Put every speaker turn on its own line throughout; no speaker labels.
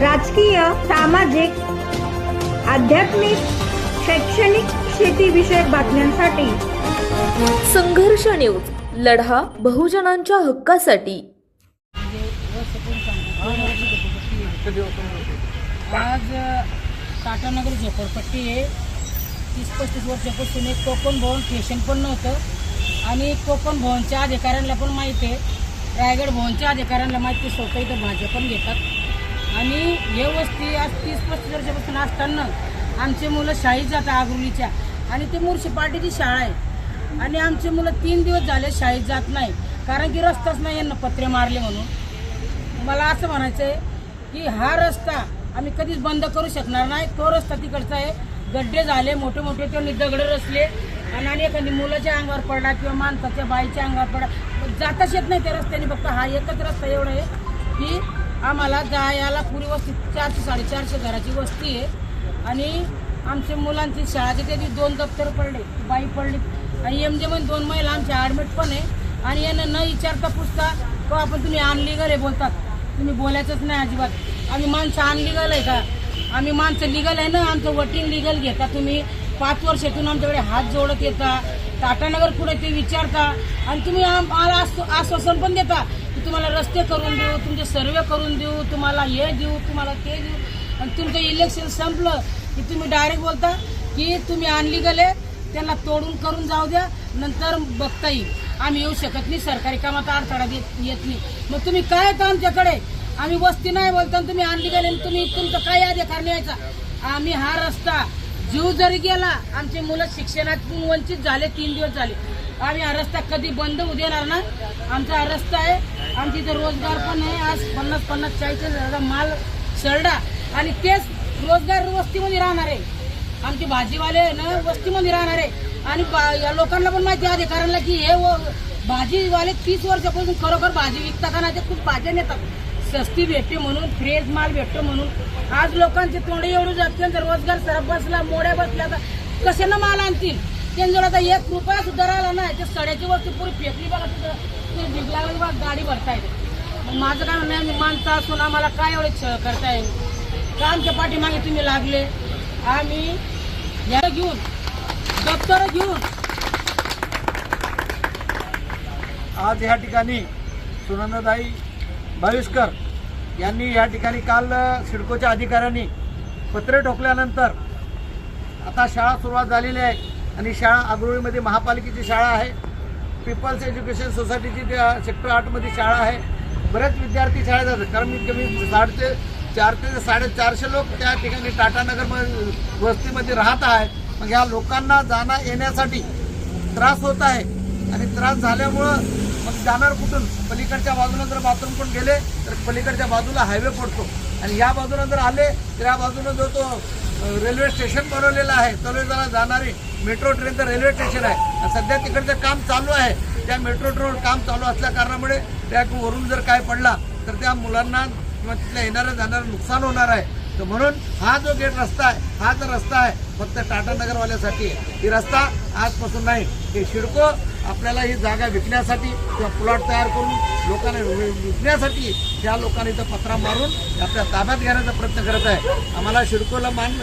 राजकीय सामाजिक आध्यात्मिक शैक्षणिक शेतीविषयक बातम्यांसाठी.
संघर्ष न्यूज लढा बहुजनांच्या हक्कासाठी.
आज टाटानगर झोपडपट्टी आहे तीस पस्तीस वर्षापासून एक कोकण भवन स्टेशन पण नव्हतं. आणि कोकण भवनच्या अधिकाऱ्यांना पण माहिती आहे. रायगड भवनच्या अधिकाऱ्यांना माहिती आहे स्वतः इथं भाज्या पण घेतात. आणि हे वस्ती आज तीस पस्तीस वर्षापासून असताना आमचे मुलं शाळेत जातात आगरुलीच्या. आणि ते मुर्शीपाटीची शाळा आहे. आणि आमचे मुलं तीन दिवस झाले शाळेत जात नाही. कारण की रस्ताच नाही यांना पत्रे मारले म्हणून. मला असं म्हणायचं आहे की हा रस्ता आम्ही कधीच बंद करू शकणार नाही. तो रस्ता तिकडचा आहे. गड्डे झाले मोठे मोठे त्यांनी दगड रचले. आणि आणि एखादी मुलाच्या अंगावर पडला किंवा माणसाच्या बाईच्या अंगावर पडला. जाताच येत नाही त्या रस्त्याने. फक्त हा एकच रस्ता एवढा आहे की आम्हाला जायला पुरी वस्ती चारशे साडेचारशे घराची वस्ती आहे. आणि आमच्या मुलांची शाळाचे त्या दोन दप्तर पडले बाई पडली. आणि एम जे मध्ये दोन महिला आमच्या ॲडमिट पण आहे. आणि यांना न विचारता पुसता तो आपण तुम्ही आणली आहे बोलतात. तुम्ही बोलायचंच नाही अजिबात. आम्ही माणसं अनलिगल आहे का? आम्ही माणसं लिगल आहे ना? आमचं वटीन लिगल घेता तुम्ही. पाच वर्षातून आमच्याकडे हात जोडत येता. टाटानगर पुढे ते विचारता. आणि तुम्ही आम- आम्हाला आश्वासन पण देता. तुम्हाला रस्ते करून देऊ तुमचे सर्वे करून देऊ तुम्हाला हे देऊ तुम्हाला ते देऊ. आणि तुमचं इलेक्शन संपलं की तुम्ही डायरेक्ट बोलता की तुम्ही आणली गेले त्यांना तोडून करून जाऊ द्या नंतर बघता येईल. आम्ही येऊ शकत नाही सरकारी कामात अडथळा देत येत नाही. मग तुम्ही काय येतं आमच्याकडे? आम्ही वस्ती नाही बोलता आणि तुम्ही आणली गेले तुम्ही तुमचं काय अधिकार न्यायचा? आम्ही हा रस्ता जीव जरी गेला आमचे मुलं शिक्षणातून वंचित झाले तीन दिवस झाले. आम्ही हा रस्ता कधी बंद होऊ देणार ना आमचा हा रस्ता आहे. आमच्या इथं रोजगार पण आहे. आज पन्नास पन्नास चाळीस हजाराचा माल सरडा आणि तेच रोजगार वस्तीमध्ये राहणार आहे. आमचे भाजीवाले ना वस्तीमध्ये राहणार आहे. आणि बा- या लोकांना पण माहिती आहे अधिकाऱ्यांना की हे व- भाजीवाले तीस वर्षापासून खरोखर भाजी विकता का नाही ते खूप भाज्या नेतात. सस्ती भेटते म्हणून फ्रेश माल भेटतो म्हणून. आज लोकांचे तोंडे एवढे जातील तर रोजगार सरप बसला मोड्या बसल्या तर कशानं माल आणतील? त्यांच्यावर आता एक रुपया सुद्धा राहिला नाही. ते सड्याची वस्तू पुरी फेकली बघा तिथं. ते बिगला बघा गाडी भरता येते माझं काय म्हणणं माणसा माणसं असून आम्हाला काय एवढे छ करताय? का आमच्या पाठीमागे तुम्ही लागले? आम्ही या घेऊन दप्तर घेऊन.
आज या ठिकाणी सुनंदाताई भाविष्कर यांनी या ठिकाणी काल सिडकोच्या अधिकाऱ्यांनी पत्रे ठोकल्यानंतर आता शाळा सुरुवात झालेली आहे. आणि शाळा आगरोळीमध्ये महापालिकेची शाळा आहे. पीपल्स एज्युकेशन सोसायटीची त्या सेक्टर आठमध्ये शाळा आहे. बरेच विद्यार्थी शाळेत जातात. कारण मी कमी ते चार ते साडेचारशे लोक त्या ठिकाणी टाटानगर वस्तीमध्ये राहत आहेत. मग ह्या लोकांना जाणं येण्यासाठी त्रास होत आहे. आणि त्रास झाल्यामुळं मग जाणार कुठून? पलीकडच्या बाजूला जर बाथरूम पण गेले तर पलीकडच्या बाजूला हायवे पडतो. आणि या बाजूला जर आले तर या बाजूला जो तो रेल्वे स्टेशन बनवलेलं आहे. तलोजाला जाणारी मेट्रो ट्रेनचं रेल्वे स्टेशन आहे. सध्या तिकडचं काम चालू आहे. त्या मेट्रो ट्रेन काम चालू असल्या कारणामुळे त्या वरून जर काय पडला तर त्या मुलांना किंवा तिथल्या येणाऱ्या जाणारं नुकसान होणार आहे. तर म्हणून हा जो गेट रस्ता आहे हा जो रस्ता आहे फक्त टाटानगरवाल्यासाठी आहे. ही रस्ता आजपासून नाही हे शिडको आपल्याला ही जागा विकण्यासाठी किंवा प्लॉट तयार करून लोकांना विकण्यासाठी त्या लोकांनी इथं पत्रा मारून आपल्या ताब्यात घेण्याचा प्रयत्न करत आहे. आम्हाला शिडकोला मान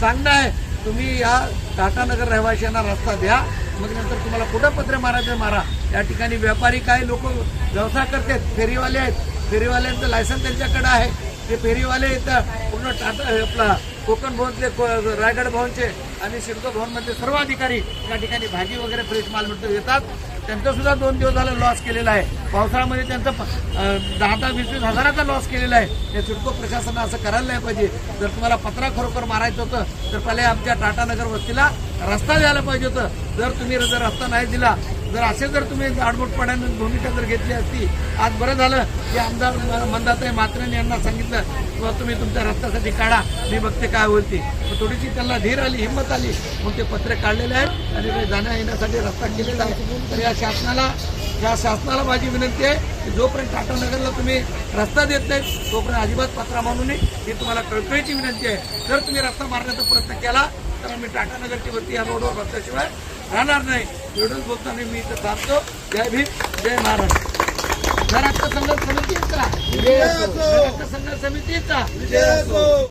सांगणं आहे तुम्ही या टाटानगर रहिवाशांना रस्ता द्या मग नंतर तुम्हाला कुठं पत्रे मारायचे मारा. या ठिकाणी व्यापारी काही लोक व्यवसाय करतात फेरीवाले आहेत. फेरीवाल्यांचं लायसन त्यांच्याकडे आहे. ते फेरीवाले इथं पूर्ण टाटा आपला कोकण भवनचे रायगड भवनचे आणि सिडको भवनमधले सर्व अधिकारी या ठिकाणी भाजी वगैरे फ्रेश माल मिळतो येतात. त्यांचा सुद्धा दोन दिवस झालं लॉस केलेला आहे. पावसाळ्यामध्ये त्यांचं दहा दहा वीस वीस हजाराचा लॉस केलेला आहे. या सिडको प्रशासनानं असं करायला नाही पाहिजे. जर तुम्हाला पत्रा खरोखर मारायचं होतं तर पहिले आमच्या टाटानगर वस्तीला रस्ता द्यायला पाहिजे होतं. जर तुम्ही जर रस्ता नाही दिला जर असे जर तुम्ही आडमुठपणाने भूमिका जर घेतली असती आज बरं झालं की आमदार मंदाताई मात्रेने यांना सांगितलं किंवा तुम्ही तुमच्या रस्त्यासाठी काढा मी बघते काय होईल ती. थोडीशी त्यांना धीर आली हिंमत आली. मग ते पत्रे काढलेले आहेत आणि ते जाण्या येण्यासाठी रस्ता केलेला आहे. तर या शासनाला या शासनाला माझी विनंती आहे की जोपर्यंत टाटानगरला तुम्ही रस्ता देत नाही तोपर्यंत अजिबात पत्रा मानू नये. ही तुम्हाला कळकळीची विनंती आहे. जर तुम्ही रस्ता मारण्याचा प्रयत्न केला तर आम्ही टाटानगरची वरती या रोडवर बसल्याशिवाय राहणार नाही. एवढंच बोलताना मी इथं थांबतो. जय भीम जय महाराष्ट्र. घरात संघर्ष समितीचा संघर्ष समितीचा